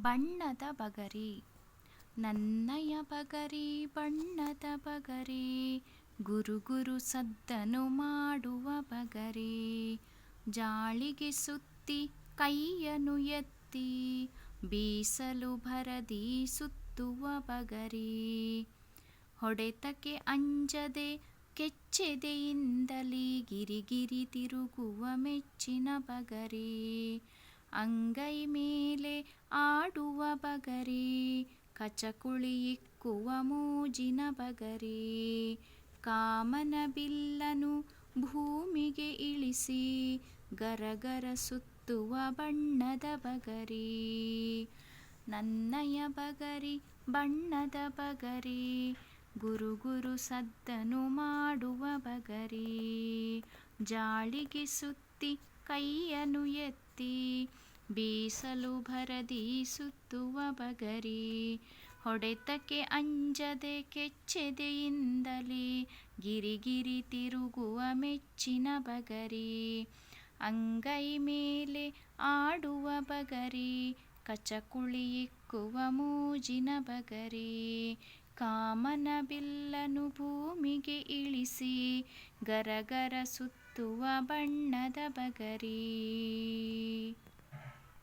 ಬಣ್ಣದ ಬಗರಿ, ನನ್ನಯ ಬಗರಿ, ಬಣ್ಣದ ಬಗರಿ, ಗುರು ಗುರು ಸದ್ದನು ಮಾಡುವ ಬಗರಿ, ಜಾಳಿಗೆ ಸುತ್ತಿ ಕೈಯನು ಎತ್ತಿ ಬೀಸಲು ಭರದಿ ಸುತ್ತುವ ಬಗರಿ, ಹೊಡೆತಕ್ಕೆ ಅಂಜದೆ ಕೆಚ್ಚೆದೆಯಿಂದಲೇ ಗಿರಿಗಿರಿ ತಿರುಗುವ ಮೆಚ್ಚಿನ ಬಗರಿ ಅಂಗೈ ಮೇಲೆ ಆಡುವ ಬಗರಿ, ಕಚಕುಳಿ ಇಕ್ಕುವ ಮೋಜಿನ ಬಗರಿ. ಕಾಮನ ಬಿಲ್ಲನು ಭೂಮಿಗೆ ಇಳಿಸಿ, ಗರಗರ ಸುತ್ತುವ ಬಣ್ಣದ ಬಗರಿ. ನನ್ನಯ ಬಗರಿ, ಬಣ್ಣದ ಬಗರಿ ಗುರು ಗುರು ಸದ್ದನು ಮಾಡುವ ಬಗರಿ. ಜಾಳಿಗೆ ಸುತ್ತಿ ಕೈಯನ್ನು ಎತ್ತಿ, ಬೀಸಲು ಭರದಿ ಸುತ್ತುವ ಬಗರಿ, ಹೊಡೆತಕ್ಕೆ ಅಂಜದೆ ಕೆಚ್ಚೆದೆಯಿಂದಲೇ ಗಿರಿಗಿರಿ ತಿರುಗುವ ಮೆಚ್ಚಿನ ಬಗರಿ, ಅಂಗೈ ಮೇಲೆ ಆಡುವ ಬಗರಿ ಕಚಕುಳಿಯಿಕ್ಕುವ ಮೋಜಿನ ಬಗರಿ ಕಾಮನ ಬಿಲ್ಲನು ಭೂಮಿಗೆ ಇಳಿಸಿ ಗರಗರ ಸುತ್ತುವ ಬಣ್ಣದ ಬಗರಿ.